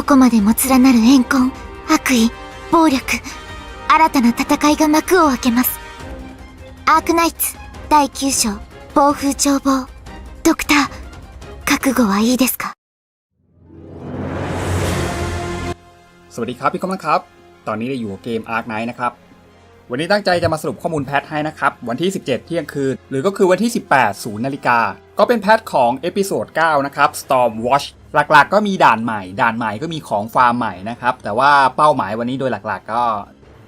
どこまでも連なる怨恨、悪意、暴力、新たな戦いが幕を開けます。アークナイツ第9章、暴風眺望。ドクター、覚悟はいいですか สวัสดีครับพี่คอมนะครับ ตอนนี้ได้อยู่กับเกม Ark Knight นะครับ วันนี้ตั้งใจจะมาสรุปข้อมูลแพทให้นะครับ วันที่ 17 เที่ยงคืน หรือก็คือวันที่ 18 0นาฬิกา ก็เป็นแพทของเอพิโซด 9 นะครับ Storm Watch หลักๆก็มีด่านใหม่ ด่านใหม่ก็มีของฟาร์มใหม่นะครับ แต่ว่าเป้าหมายวันนี้โดยหลักๆ ก็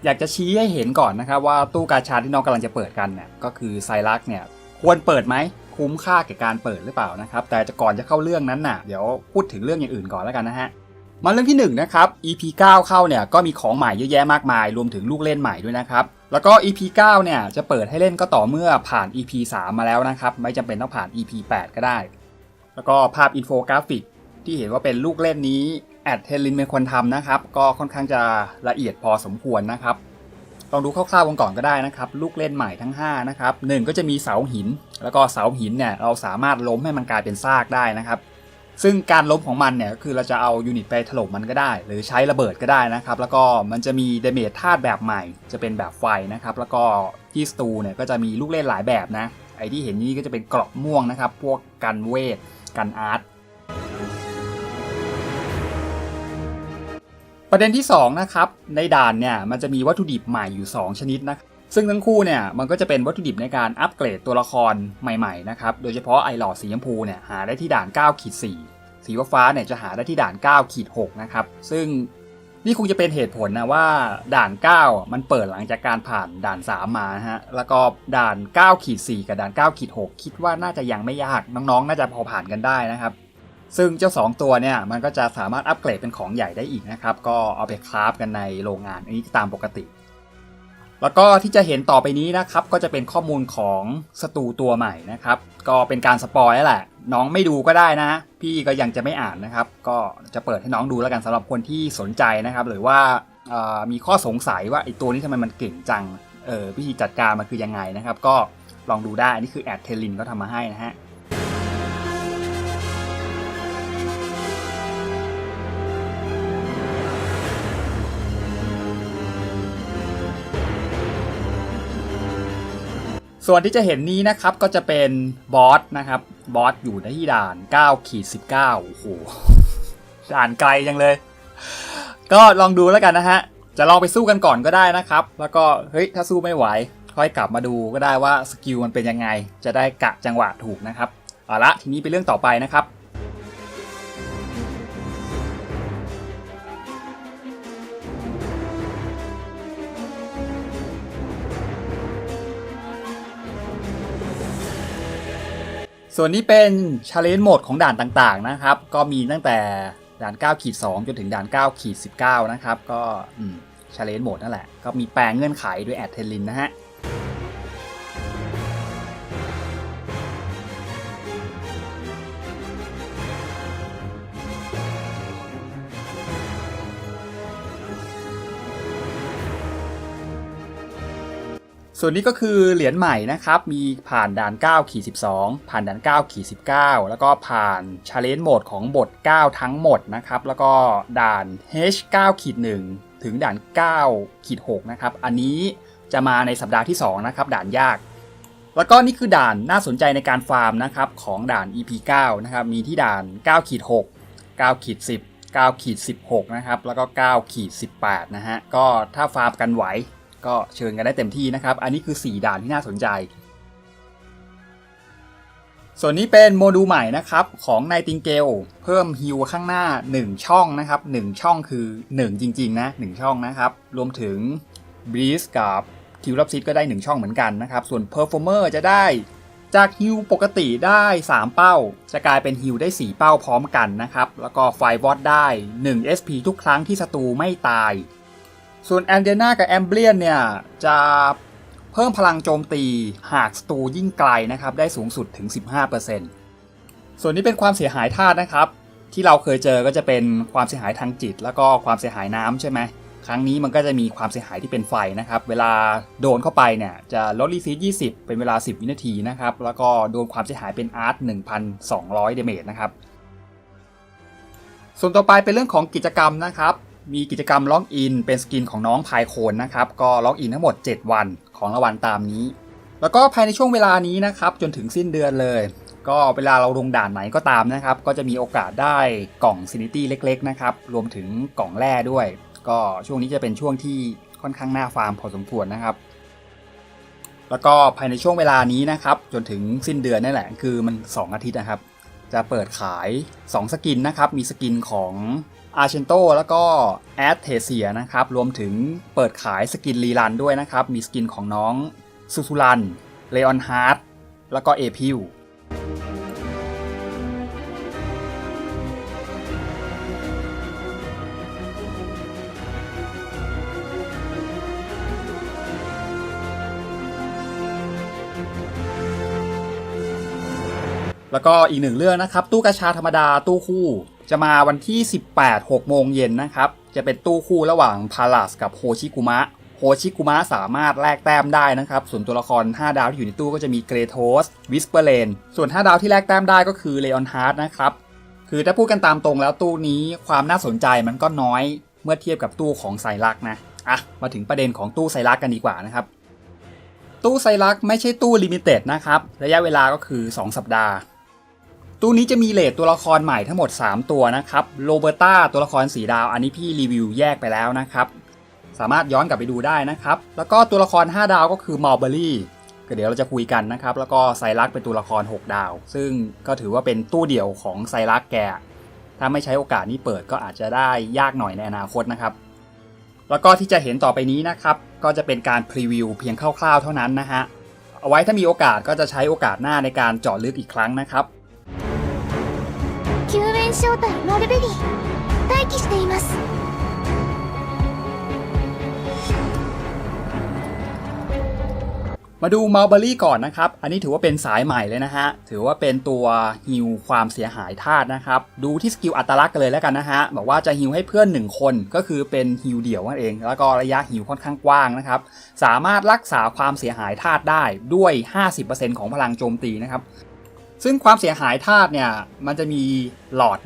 อยากจะชี้ให้เห็นก่อนนะครับว่าตู้กาชาที่น้องกำลังจะเปิดกันเนี่ยก็คือไซรักเนี่ยควรเปิดไหมคุ้มค่าแก่การเปิดหรือเปล่านะครับแต่จะก่อนจะเข้าเรื่องนั้นน่ะเดี๋ยวพูดถึงเรื่องอย่างอื่นก่อนแล้วกันนะฮะ มาเรื่องที่1นนะครับ EP 9 เข้าเนี่ยก็มีของใหม่เยอะแยะมากมาย รวมถึงลูกเล่นใหม่ด้วยนะครับ แล้วก็ EP 9 เนี่ยจะเปิดให้เล่นก็ต่อเมื่อผ่าน EP 3 มาแล้วนะครับ ไม่จำเป็นต้องผ่าน EP 8 ก็ได้ แล้วก็ภาพอินโฟกราฟิก ที่เห็นว่าเป็นลูกเล่นนี้แอดเทลินเป็นคนทำนะครับ ก็ค่อนข้างจะละเอียดพอสมควรนะครับลองดูคร่าวๆกันก่อนก็ได้นะครับ ลูกเล่นใหม่ทั้ง5นะครับหนึ่งก็จะมีเสาหิน แล้วก็เสาหินเนี่ยเราสามารถล้มให้มันกลายเป็นซากได้นะครับ ซึ่งการล้มของมันเนี่ยก็คือเราจะเอายูนิตไปถล่มมันก็ได้ หรือใช้ระเบิดก็ได้นะครับ แล้วก็มันจะมีเดเมจธาตุแบบใหม่ จะเป็นแบบไฟนะครับ แล้วก็ที่สตูเนี่ยก็จะมีลูกเล่นหลายแบบนะ ไอที่เห็นนี่ก็จะเป็นเกราะม่วงนะครับ พวกกันเวท กันอาร์ตประเด็นที่2นะครับในด่านเนี่ยมันจะมีวัตถุดิบใหม่อยู่ 2 ชนิดนะ ซึ่งทั้งคู่เนี่ยมันก็จะเป็นวัตถุดิบในการอัปเกรดตัวละครใหม่ๆนะครับโดยเฉพาะไอหลอดสีชมพูเนี่ยหาได้ที่ด่าน9ขีด4สีฟ้าเนี่ยจะหาได้ที่ด่าน9ขีด6นะครับซึ่งนี่คงจะเป็นเหตุผลนะว่าด่าน 9 มันเปิดหลังจากการผ่านด่าน 3 มาฮะแล้วก็ด่าน9ขีด4กับด่าน9ขีด6คิดว่าน่าจะยังไม่ยากน้องๆ น่าจะพอผ่านกันได้นะครับซึ่งเจ้า 2 ตัวเนี่ยมันก็จะสามารถอัปเกรดเป็นของใหญ่ได้อีกนะครับก็เอาไปคราฟกันในโรงงานอันนี้ตามปกติ แล้วก็ที่จะเห็นต่อไปนี้นะครับก็จะเป็นข้อมูลของสตูตัวใหม่นะครับ ก็เป็นการสปอยแล้วแหละ น้องไม่ดูก็ได้นะ พี่ก็ยังจะไม่อ่านนะครับ ก็จะเปิดให้น้องดูแล้วกันสำหรับคนที่สนใจนะครับ หรือว่ามีข้อสงสัยว่าไอ้ตัวนี้ทำไมมันเก่งจังเออวิธีจัดการมันคือยังไงนะครับ ก็ลองดูได้อันนี้คือแอดเทลินก็ทำมาให้นะฮะ ส่วนที่จะเห็นนี้นะครับก็จะเป็นบอสนะครับบอสอยู่ในที่ด่าน9ขีด19โอ้โหด่านไกลจังเลย ก็ลองดูแล้วกันนะฮะ จะลองไปสู้กันก่อนก็ได้นะครับ แล้วก็เฮ้ยถ้าสู้ไม่ไหว ค่อยกลับมาดูก็ได้ว่าสกิลมันเป็นยังไง จะได้กะจังหวะถูกนะครับเอาละทีนี้เป็นเรื่องต่อไปนะครับ ส่วนนี้เป็นชาเลนจ์โหมดของด่านต่างๆนะครับ ก็มีตั้งแต่ด่าน9ขีด2จนถึงด่าน9ขีด19นะครับ ก็ชาเลนจ์โหมดนั่นแหละ ก็มีแปลงเงื่อนไขด้วยแอดเทลินนะฮะ ส่วนนี้ก็คือเหรียญใหม่นะครับ มีผ่านด่าน9ขีด12 ผ่านด่าน9ขีด19 แล้วก็ผ่านชาเลนจ์โหมดของบท 9 ทั้งหมดนะครับ แล้วก็ด่าน H 9ขีด1ถึงด่าน9ขีด6นะครับ อันนี้จะมาในสัปดาห์ที่ 2 นะครับ ด่านยาก แล้วก็นี่คือด่านน่าสนใจในการฟาร์มนะครับ ของด่าน EP 9นะครับ มีที่ด่าน9ขีด6 9ขีด10 9ขีด16นะครับ แล้วก็9ขีด18นะฮะ ก็ถ้าฟาร์มกันไหว ก็เชิญกันได้เต็มที่นะครับ อันนี้คือ 4 ด่านที่น่าสนใจ ส่วนนี้เป็นโมดูลใหม่นะครับของ Nightingale เพิ่มฮิวข้างหน้า 1 ช่องนะครับ 1 ช่องคือ 1 จริง ๆ นะ 1 ช่องนะครับ รวมถึง Breeze กับคิวรับซิตก็ได้ 1 ช่องเหมือนกันนะครับ ส่วน Performer จะได้จากฮิวปกติได้ 3 เป้า จะกลายเป็นฮิวได้ 4 เป้าพร้อมกันนะครับ แล้วก็ไฟวอตได้ 1 SP ทุกครั้งที่ศัตรูไม่ตาย ส่วนแอนเดนากับแอมเบลียนเนี่ย จะเพิ่มพลังโจมตีหากศัตรูยิ่งไกลนะครับ ได้สูงสุดถึง 15%ส่วนนี้เป็นความเสียหายธาตุนะครับ ที่เราเคยเจอก็จะเป็นความเสียหายทางจิต แล้วก็ความเสียหายน้ำใช่ไหมครั้งนี้มันก็จะมีความเสียหายที่เป็นไฟนะครับ เวลาโดนเข้าไปเนี่ยจะลดรีซีด20 เป็นเวลา 10 วินาทีนะครับ แล้วก็โดนความเสียหายเป็นอาร์ต1,200 เดเมจนะครับ ส่วนต่อไปเป็นเรื่องของกิจกรรมนะครับ มีกิจกรรมล็อกอินเป็นสกินของน้องพายโคนนะครับ ก็ล็อกอินทั้งหมด 7 วันของรางวัลตามนี้ แล้วก็ภายในช่วงเวลานี้นะครับ จนถึงสิ้นเดือนเลย ก็เวลาเราลงด่านไหนก็ตามนะครับ ก็จะมีโอกาสได้กล่องซินิตี้เล็ก ๆ นะครับ รวมถึงกล่องแร่ด้วย ก็ช่วงนี้จะเป็นช่วงที่ค่อนข้างหน่าฟาร์มพอสมควรนะครับแล้วก็ภายในช่วงเวลานี้นะครับ จนถึงสิ้นเดือนนั่แหละ คือมัน 2 อาทิตย์นะครับ จะเปิดขาย 2 สกินนะครับ มีสกินของ อาร์เชนโตแล้วก็แอดเทเซียนะครับ รวมถึงเปิดขายสกินรีรันด้วยนะครับ มีสกินของน้องซูซูรันเลออนฮาร์ดแล้วก็เอพิวแล้วก็อีกหนึ่งเรื่องนะครับ ตู้กระชาธรรมดาตู้คู่ จะมาวันที่ 18 6 โมงเย็นนะครับ จะเป็นตู้คู่ระหว่างพาลัสกับโฮชิกุมะ โฮชิกุมะสามารถแลกแต้มได้นะครับ ส่วนตัวละคร 5 ดาวที่อยู่ในตู้ก็จะมีเกรโทสวิสเปอร์เลน ส่วน 5 ดาวที่แลกแต้มได้ก็คือเลออนฮาร์ดนะครับ คือถ้าพูดกันตามตรงแล้วตู้นี้ความน่าสนใจมันก็น้อยเมื่อเทียบกับตู้ของไซรักนะ อะ มาถึงประเด็นของตู้ไซรักกันดีกว่านะครับ ตู้ไซรักไม่ใช่ตู้ลิมิเต็ดนะครับ ระยะเวลาก็คือ 2 สัปดาห์ ตู้นี้จะมีเลทตัวละครใหม่ทั้งหมด 3 ตัวนะครับโรเบอร์ตาตัวละครสีดาว อันนี้พี่รีวิวแยกไปแล้วนะครับ สามารถย้อนกลับไปดูได้นะครับ แล้วก็ตัวละคร 5 ดาวก็คือมอลเบอรี่ก็เดี๋ยวเราจะคุยกันนะครับ แล้วก็ไซรักเป็นตัวละคร 6 ดาว ซึ่งก็ถือว่าเป็นตู้เดี่ยวของไซรักแก ถ้าไม่ใช้โอกาสนี้เปิดก็อาจจะได้ยากหน่อยในอนาคตนะครับ แล้วก็ที่จะเห็นต่อไปนี้นะครับ ก็จะเป็นการพรีวิวเพียงคร่าวๆเท่านั้นนะฮะ เอาไว้ถ้ามีโอกาสก็จะใช้โอกาสหน้าในการเจาะลึกอีกครั้งนะครับ 救援招待マルベリー待機しています มาดูมัลเบอรี่ก่อนนะครับ อันนี้ถือว่าเป็นสายใหม่เลยนะฮะ ถือว่าเป็นตัวฮิวความเสียหายธาตุนะครับ ดูที่สกิลอัตลักษณ์กันเลยแล้วกันนะฮะ บอกว่าจะฮิวให้เพื่อน 1 คนก็คือเป็นฮิวเดี่ยวนั่นเอง แล้วก็ระยะฮิวค่อนข้างกว้างนะครับ สามารถรักษาความเสียหายธาตุได้ด้วย 50%ของพลังโจมตีนะครับ ซึ่งความเสียหายธาตุเนี่ยมันจะมีหลอด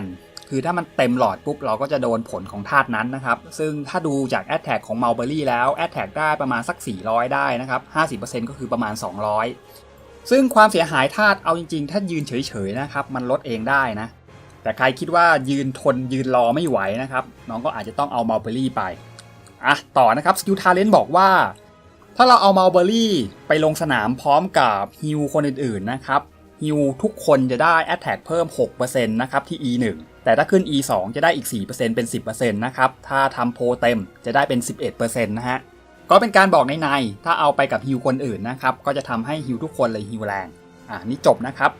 1,000 คือถ้ามันเต็มหลอดปุ๊บเราก็จะโดนผลของธาตุนั้นนะครับ ซึ่งถ้าดูจากแอดแท็กของ m ม l เบอรี่แล้วแอดแท็กได้ประมาณสัก 400 ได้นะครับ 50%ก็คือประมาณ 200 ซึ่งความเสียหายธาตุเอาจริงๆ ถ้ายืนเฉยๆนะครับมันลดเองได้นะ แต่ใครคิดว่ายืนทนยืนรอไม่ไหวนะครับน้องก็อาจจะต้องเอา m ม l เบอรี่ไปอะต่อนะครับสกิลทาเลนบอกว่าถ้าเราเอา m ม l เบอรี่ไปลงสนามพร้อมกับฮิวคนอื่นๆนะครับ ฮิวทุกคนจะได้ Attack เพิ่ม 6%นะครับที่ E1 แต่ถ้าขึ้น E2 จะได้อีก 4%เป็น 10%นะครับ ถ้าทำโพเต็มจะได้เป็น 11%นะฮะ ก็เป็นการบอกในในถ้าเอาไปกับฮิวคนอื่นนะครับ ก็จะทำให้ฮิวทุกคนเลยฮิวแรง อ่านี่จบนะครับ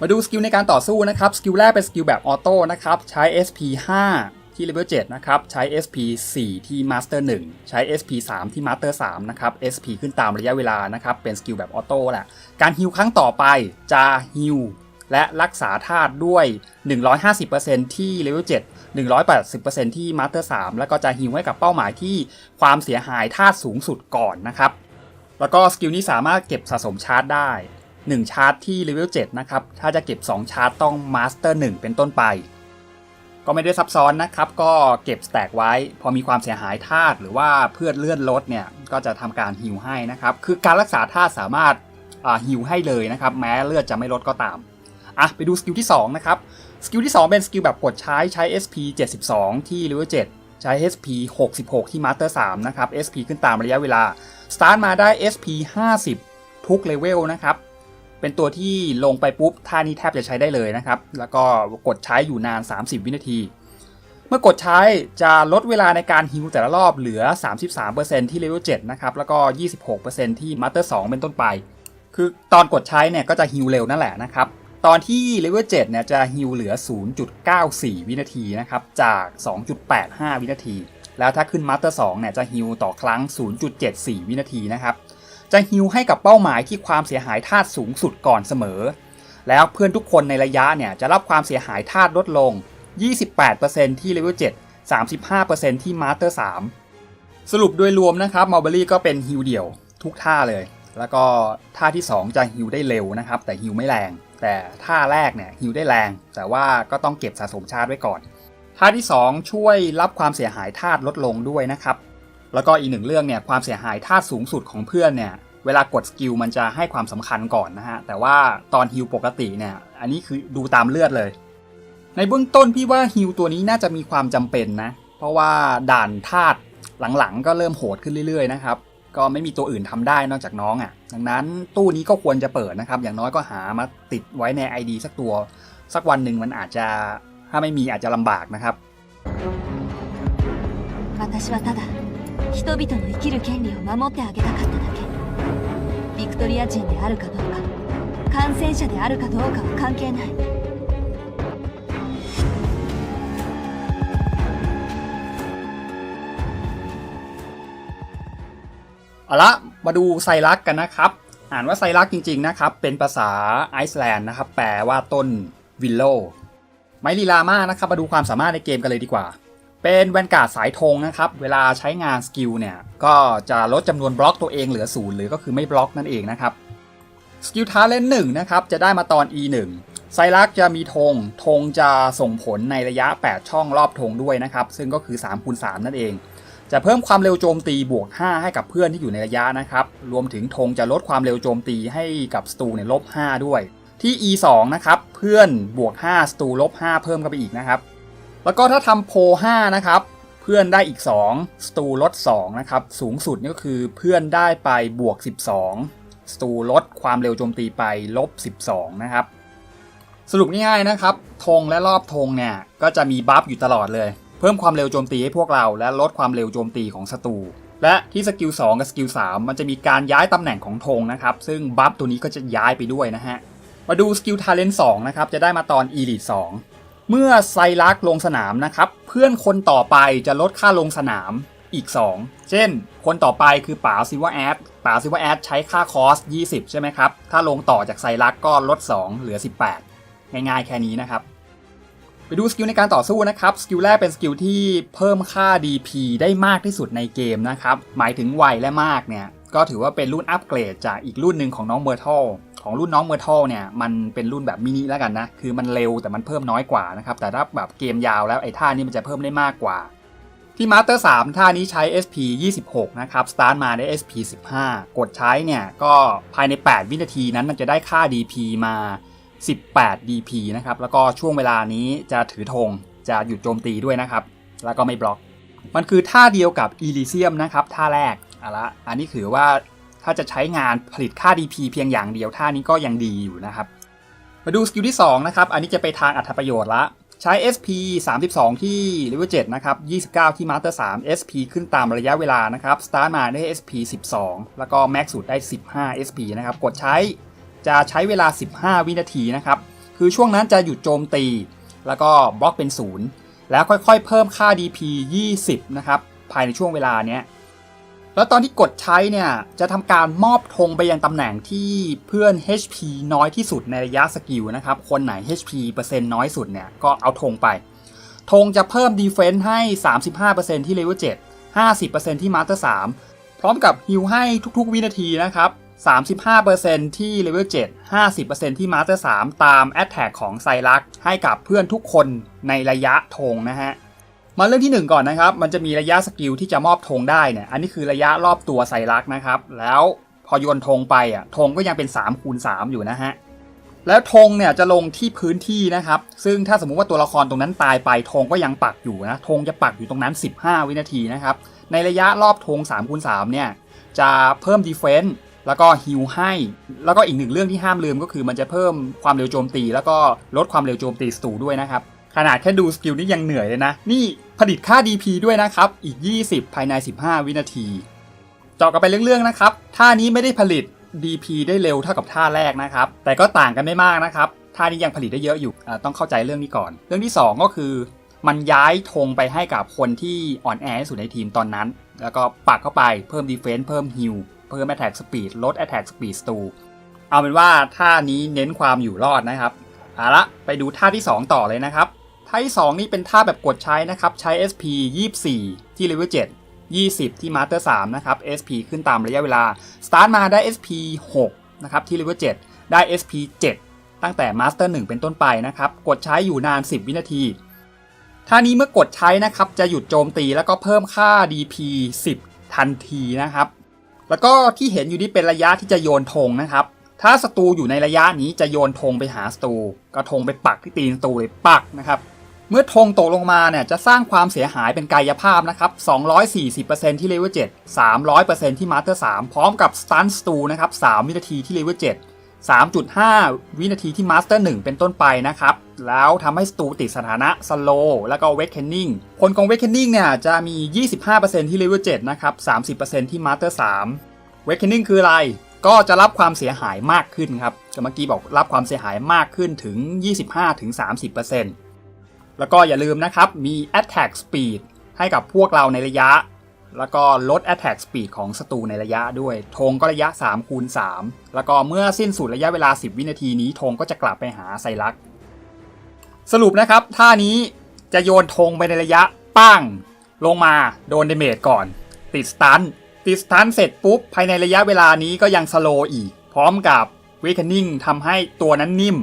มาดูสกิลในการต่อสู้นะครับ สกิลแรกเป็นสกิลแบบออโต้นะครับ ใช้ SP 5 ที่เลเวล7นะครับ ใช้ SP 4 ที่ Master 1 ใช้ SP 3 ที่ Master 3 นะครับ SP ขึ้นตามระยะเวลานะครับ เป็นสกิลแบบออโต้แหละ การฮิวครั้งต่อไปจะฮิวและรักษาธาตุด้วย 150%ที่เลเวล7 180%ที่ Master 3 แล้วก็จะฮิวให้กับเป้าหมายที่ความเสียหายธาตุสูงสุดก่อนนะครับ แล้วก็สกิลนี้สามารถเก็บสะสมชาร์จได้ 1 ชาร์จที่เลเวล7นะครับ ถ้าจะเก็บ 2 ชาร์จต้อง Master 1เป็นต้นไป ก็ไม่ได้ซับซ้อนนะครับ ก็เก็บสแต็กไว้ พอมีความเสียหายธาตุหรือว่าเพื่อนเลื่อนลดเนี่ยก็จะทำการฮิวให้นะครับ คือการรักษาธาตุสามารถฮิวให้เลยนะครับ แม้เลือดจะไม่ลดก็ตามอะไปดูสกิลที่2นะครับสกิลที่ 2 เป็นสกิลแบบกดใช้ใช้ SP 72 ที่เลเวล7ใช้ SP 66 ที่ Master 3นะครับ SP ขึ้นตามระยะเวลาสตาร์ทมาได้ SP 50 ทุกเลเวลนะครับ เป็นตัวที่ลงไปปุ๊บท่านี้แทบจะใช้ได้เลยนะครับ แล้วก็กดใช้อยู่นาน 30 วินาที เมื่อกดใช้จะลดเวลาในการฮิวแต่ละรอบเหลือ 33%ที่เลเวล7นะครับแล้วก็ 26%ที่ Master 2เป็นต้นไป คือตอนกดใช้เนี่ยก็จะฮิวเร็วนั่นแหละนะครับตอนที่เลเวล7เนี่ยจะฮิวเหลือ 0.94 วินาทีนะครับจาก 2.85 วินาที แล้วถ้าขึ้นมาสเตอร์2เนี่ยจะฮิวต่อครั้ง 0.74 วินาทีนะครับ จะฮิวให้กับเป้าหมายที่ความเสียหายธาตุสูงสุดก่อนเสมอ แล้วเพื่อนทุกคนในระยะเนี่ยจะรับความเสียหายธาตุลดลง 28%ที่เลเวล7 35%ที่มาสเตอร์3สรุปโดยรวมนะครับมัลเบอรี่ก็เป็นฮิวเดี่ยวทุกท่าเลย แล้วก็ท่าที่ 2 จะฮิวได้เร็วนะครับ แต่ฮิวไม่แรง แต่ท่าแรกเนี่ยฮิวได้แรง แต่ว่าก็ต้องเก็บสะสมชาร์จไว้ก่อน ท่าที่ 2 ช่วยรับความเสียหายธาตุลดลงด้วยนะครับ แล้วก็อีกหนึ่งเรื่องเนี่ยความเสียหายธาตุสูงสุดของเพื่อนเนี่ยเวลากดสกิลมันจะให้ความสำคัญก่อนนะฮะ แต่ว่าตอนฮิวปกติเนี่ยอันนี้คือดูตามเลือดเลย ในเบื้องต้นพี่ว่าฮิวตัวนี้น่าจะมีความจำเป็นนะ เพราะว่าด่านธาตุหลังๆ ก็เริ่มโหดขึ้นเรื่อยๆนะครับ ก็ไม่มีตัวอื่นทำได้นอกจากน้องอะ่ะ ดังนั้นตู้นี้ก็ควรจะเปิดนะครับ อย่างน้อยก็หามาติดไว้ใน ID สักตัว สักวันหนึ่งมันอาจจะถ้าไม่มีอาจจะลำบากนะครับ 私はただ 人々の生きる権利を守ってあげたかっただけビクトリア人であるかどうか感染者であるかどうかは関係ない เอาละมาดูไซรักกันนะครับ อ่านว่าไซรักจริงๆนะครับ เป็นภาษาไอซ์แลนด์นะครับ แปลว่าต้นวิลโล ไมลีลามานะครับ มาดูความสามารถในเกมกันเลยดีกว่า เป็นแวนการ์ดสายธงนะครับ เวลาใช้งานสกิลเนี่ย ก็จะลดจำนวนบล็อกตัวเองเหลือศูนย์หรือก็คือไม่บล็อกนั่นเองนะครับ สกิลทาเลนหนึ่งนะครับ จะได้มาตอน e 1ไซรักจะมีธงธงจะส่งผลในระยะ 8 ช่องรอบธงด้วยนะครับ ซึ่งก็คือ3คูณ3นั่นเอง จะเพิ่มความเร็วโจมตีบวก 5 ให้กับเพื่อนที่อยู่ในระยะนะครับ รวมถึงธงจะลดความเร็วโจมตีให้กับสตูเนี่ยลบ5ด้วย ที่ e 2นะครับ เพื่อนบวก5สตูลบ5เพิ่มเข้าไปอีกนะครับ แล้วก็ถ้าทำโพ5นะครับ เพื่อนได้อีก 2 สตูลด2นะครับ สูงสุดนี่ก็คือเพื่อนได้ไปบวก 12 สตูลดความเร็วโจมตีไปลบ 12 นะครับ สรุปง่ายๆนะครับธงและรอบธงเนี่ยก็จะมีบัฟอยู่ตลอดเลย เพิ่มความเร็วโจมตีให้พวกเรา และลดความเร็วโจมตีของศัตรูและที่สกิล2กับสกิล3มันจะมีการย้ายตำแหน่งของธงนะครับ ซึ่งบัฟตัวนี้ก็จะย้ายไปด้วยนะฮะ มาดูสกิลทาเลนต์2นะครับ จะได้มาตอน Elite 2 เมื่อไซรักลงสนามนะครับ เพื่อนคนต่อไปจะลดค่าลงสนามอีก 2 เช่น คนต่อไปคือป๋าซิวแอดป๋าซิวแอดใช้ค่าคอส 20 ใช่ไหมครับ ถ้าลงต่อจากไซรักก็ลด 2 เหลือ 18 ง่ายๆแค่นี้นะครับ ไปดูสกิลในการต่อสู้นะครับ สกิลแรกเป็นสกิลที่เพิ่มค่า DP ได้มากที่สุดในเกมนะครับ หมายถึงไวและมากเนี่ย ก็ถือว่าเป็นรุ่นอัปเกรดจากอีกรุ่นหนึ่งของน้องเมอร์ทัล ของรุ่นน้องเมอร์ทัลเนี่ยมันเป็นรุ่นแบบมินิแล้วกันนะ คือมันเร็วแต่มันเพิ่มน้อยกว่านะครับ แต่ถ้าแบบเกมยาวแล้วไอ้ท่านี้มันจะเพิ่มได้มากกว่า ที่มาสเตอร์3ท่านี้ใช้ SP 26 นะครับสตาร์ทมาได้ SP 15 กดใช้เนี่ยก็ภายใน 8 วินาทีนั้นมันจะได้ค่า DP มา 18 DP นะครับ แล้วก็ช่วงเวลานี้จะถือธงจะหยุดโจมตีด้วยนะครับ แล้วก็ไม่บล็อก มันคือท่าเดียวกับ Elysium นะครับท่าแรกอาละอันนี้ถือว่า ถ้าจะใช้งานผลิตค่า DP เพียงอย่างเดียวท่านี้ก็ยังดีอยู่นะครับ มาดูสกิลที่ 2 นะครับ อันนี้จะไปทางอัธประโยชน์ละ ใช้ SP 32 ที่ level 7นะครับ 29 ที่ Master 3 SP ขึ้นตามระยะเวลานะครับ Start มาได้ SP 12 แล้วก็ Max สุดได้ 15 SP นะครับ กดใช้จะใช้เวลา 15 วินาทีนะครับ คือช่วงนั้นจะหยุดโจมตี แล้วก็บล็อกเป็น 0 แล้วค่อยๆ เพิ่มค่า DP 20 นะครับ ภายในช่วงเวลาเนี้ย แล้วตอนที่กดใช้เนี่ย จะทำการมอบธงไปยังตำแหน่งที่เพื่อน HP น้อยที่สุดในระยะสกิลนะครับ คนไหน HP เปอร์เซ็นต์น้อยสุดเนี่ย ก็เอาธงไป ธงจะเพิ่ม Defense ให้ 35%ที่ Level 7 50%ที่ Master 3พร้อมกับฮิลให้ทุกๆ วินาทีนะครับ 35%ที่ Level 7 50%ที่ Master 3ตาม Attack ของไซรักให้กับเพื่อนทุกคนในระยะธงนะฮะ มาเรื่องที่ 1 ก่อนนะครับ มันจะมีระยะสกิลที่จะมอบธงได้เนี่ย อันนี้คือระยะรอบตัวไซรักนะครับ แล้วพอโยนธงไปอะธงก็ยังเป็น3คูณ3อยู่นะฮะ แล้วธงเนี่ยจะลงที่พื้นที่นะครับ ซึ่งถ้าสมมุติว่าตัวละครตรงนั้นตายไปธงก็ยังปักอยู่นะธงจะปักอยู่ตรงนั้น 15 วินาทีนะครับ ในระยะรอบธง3คูณ3เนี่ยจะเพิ่มดีเฟนส์แล้วก็ฮิลให้ แล้วก็อีกหนึ่งเรื่องที่ห้ามลืมก็คือมันจะเพิ่มความเร็วโจมตี แล้วก็ลดความเร็วโจมตีสตูด้วยนะครับ ขนาดแค่ดูสกิลนี่ยังเหนื่อยเลยนะ นี่ผลิตค่า DP ด้วยนะครับ อีก 20 ภายใน 15 วินาทีเจาะกันไปเรื่องๆนะครับ ท่านี้ไม่ได้ผลิต DP ได้เร็วเท่ากับท่าแรกนะครับ แต่ก็ต่างกันไม่มากนะครับ ท่านี้ยังผลิตได้เยอะอยู่ ต้องเข้าใจเรื่องนี้ก่อน เรื่องที่ 2 ก็คือ มันย้ายธงไปให้กับคนที่อ่อนแอที่สุดในทีมตอนนั้น แล้วก็ปักเข้าไปเพิ่ม Defense เพิ่ม Heal เพิ่ม Attack Speed ลด Attack Speed สตูเอาเป็นว่าท่านี้เน้นความอยู่รอดนะครับเอาละไปดูท่าที่ 2 ต่อเลยนะครับ ท่าที่2นี่เป็นท่าแบบกดใช้นะครับ ใช้ SP 24 ที่ Level 7 20 ที่ Master 3นะครับ SP ขึ้นตามระยะเวลา Start มาได้ SP 6นะครับที่ Level 7ได้ SP 7 ตั้งแต่มาสเตอร์1เป็นต้นไปนะครับ กดใช้อยู่นาน 10 วินาที ท่านี้เมื่อกดใช้นะครับ จะหยุดโจมตีแล้วก็เพิ่มค่า DP 10 ทันทีนะครับ แล้วก็ที่เห็นอยู่นี่เป็นระยะที่จะโยนธงนะครับถ้าศัตรูอยู่ในระยะนี้จะโยนธงไปหาศัตรูก็ธงไปปักที่ตีนศัตรูเลยปักนะครับ เมื่อธงตกลงมาเนี่ยจะสร้างความเสียหายเป็นกายภาพนะครับ 240%ที่เลเวล7 300%ที่มาสเตอร์3พร้อมกับสตันสตูนะครับ 3 วินาทีที่เลเวล7 3.5 วินาทีที่มาสเตอร์1เป็นต้นไปนะครับ แล้วทำให้สตูติดสถานะสโลแล้วก็เวกเคนนิงผลของเวกเคนนิงเนี่ยจะมี 25%ที่เลเวล7นะครับ 30%ที่มาสเตอร์3เวกเคนนิงคืออะไรก็จะรับความเสียหายมากขึ้นครับก็เมื่อกี้บอกรับความเสียหายมากขึ้นถึง 25-30% แล้วก็อย่าลืมนะครับ มี attack speed ให้กับพวกเราในระยะ แล้วก็ลด attack speed ของศัตรูในระยะด้วยธงก็ระยะ3คูณ3แล้วก็เมื่อสิ้นสุดระยะเวลา 10 วินาทีนี้ธงก็จะกลับไปหาไซรัก สรุปนะครับท่านี้จะโยนธงไปในระยะปั้งลงมาโดนเดเมจก่อน ติดสตันติดสตันเสร็จปุ๊บ ภายในระยะเวลานี้ก็ยังสโลอีก พร้อมกับเวค e นิ่งทำให้ตัวนั้นนิ่ม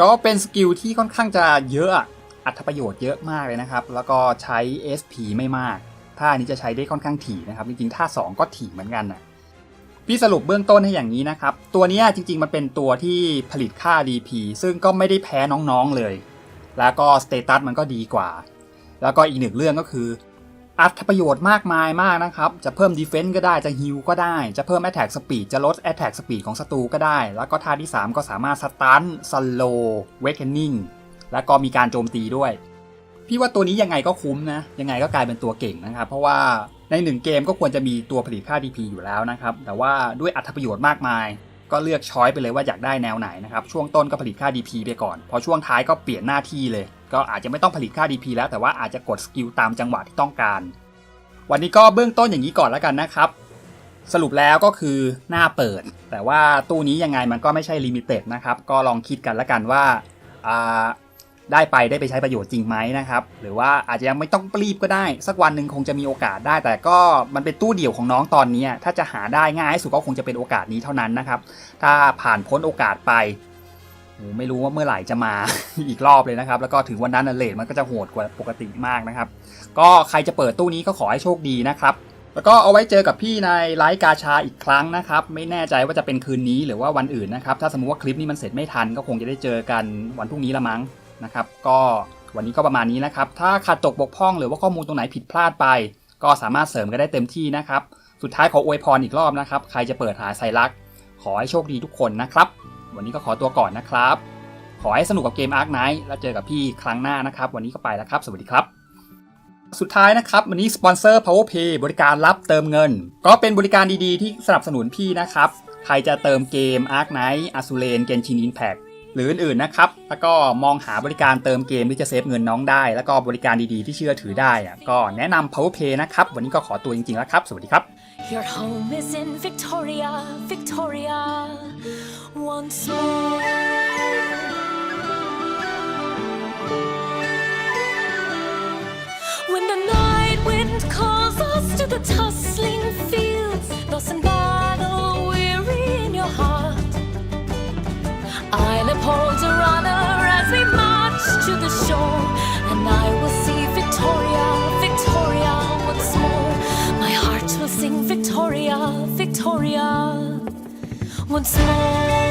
ก็เป็นสกิลที่ค่อนข้างจะเยอะ อัตประโยชน์เยอะมากเลยนะครับ แล้วก็ใช้ SP ไม่มากท่านี้จะใช้ได้ค่อนข้างถี่นะครับ จริงๆท่า 2 ก็ถี่เหมือนกันนะพี่สรุปเบื้องต้นให้อย่างนี้นะครับ ตัวนี้จริงๆ มันเป็นตัวที่ผลิตค่า DP ซึ่งก็ไม่ได้แพ้น้องๆเลย แล้วก็สเตตัสมันก็ดีกว่า แล้วก็อีกหนึ่งเรื่องก็คือ อัตประโยชน์มากมายมากนะครับ จะเพิ่มดีเฟนซ์ก็ได้จะฮิลก็ได้ จะเพิ่ม Attack Speed จะลด Attack Speed ของศัตรูก็ได้ แล้วก็ท่าที่ 3 ก็สามารถสตันสโลเวกเ e น i ิ g แล้วก็มีการโจมตีด้วย พี่ว่าตัวนี้ยังไงก็คุ้มนะ ยังไงก็กลายเป็นตัวเก่งนะครับ เพราะว่าในหนึ่งเกมก็ควรจะมีตัวผลิตค่า DP อยู่แล้วนะครับ แต่ว่าด้วยอัตประโยชน์มากมาย ก็เลือกช้อยไปเลยว่าอยากได้แนวไหนนะครับ ช่วงต้นก็ผลิตค่า DP ไปก่อน พอช่วงท้ายก็เปลี่ยนหน้าที่เลย ก็อาจจะไม่ต้องผลิตค่า DP แล้ว แต่ว่าอาจจะกดสกิลตามจังหวะที่ต้องการ วันนี้ก็เบื้องต้นอย่างนี้ก่อนแล้วกันนะครับ สรุปแล้วก็คือหน้าเปิด แต่ว่าตู้นี้ยังไงมันก็ไม่ใช่ลิมิเต็ดนะครับ ก็ลองคิดกันแล้วกันว่า ได้ไปได้ไปใช้ประโยชน์จริงไหมนะครับ หรือว่าอาจจะยังไม่ต้องรีบก็ได้ สักวันหนึ่งคงจะมีโอกาสได้ แต่ก็มันเป็นตู้เดี่ยวของน้องตอนนี้ ถ้าจะหาได้ง่ายที่สุดก็คงจะเป็นโอกาสนี้เท่านั้นนะครับ ถ้าผ่านพ้นโอกาสไปโอ้ไม่รู้ว่าเมื่อไหร่จะมาอีกรอบเลยนะครับ แล้วก็ถึงวันนั้นน่ะเลทมันก็จะโหดกว่าปกติมากนะครับ ก็ใครจะเปิดตู้นี้ก็ขอให้โชคดีนะครับแล้วก็เอาไว้เจอกับพี่ในไลฟ์กาชาอีกครั้งนะครับ ไม่แน่ใจว่าจะเป็นคืนนี้หรือว่าวันอื่นนะครับ ถ้าสมมติว่าคลิปนี้มันเสร็จไม่ทันก็คงจะได้เจอกันวันพรุ่งนี้ละมั้ง นะครับ ก็วันนี้ก็ประมาณนี้นะครับ ถ้าขาดตกบกพร่องหรือว่าข้อมูลตรงไหนผิดพลาดไป ก็สามารถเสริมกันได้เต็มที่นะครับ สุดท้ายขออวยพรอีกรอบนะครับ ใครจะเปิดหาไซรัก ขอให้โชคดีทุกคนนะครับ วันนี้ก็ขอตัวก่อนนะครับ ขอให้สนุกกับเกม Ark Knight แล้วเจอกับพี่ครั้งหน้านะครับ วันนี้ก็ไปแล้วครับ สวัสดีครับสุดท้ายนะครับ วันนี้สปอนเซอร์ PowerPay บริการรับเติมเงิน ก็เป็นบริการดีๆ ที่สนับสนุนพี่นะครับ ใครจะเติมเกม Ark Knight a z u r a n Genshin Impact หรืออื่นๆนะครับ แล้วก็มองหาบริการเติมเกมที่จะเซฟเงินน้องได้ แล้วก็บริการดีๆที่เชื่อถือได้ก็แนะนำ PowerPay นะครับ วันนี้ก็ขอตัวจริงๆแล้วครับ สวัสดีครับ Your home is in Victoria, Victoria, once more. When the night wind calls us to the tussling fields, lost in battle, weary in your heart. Once more.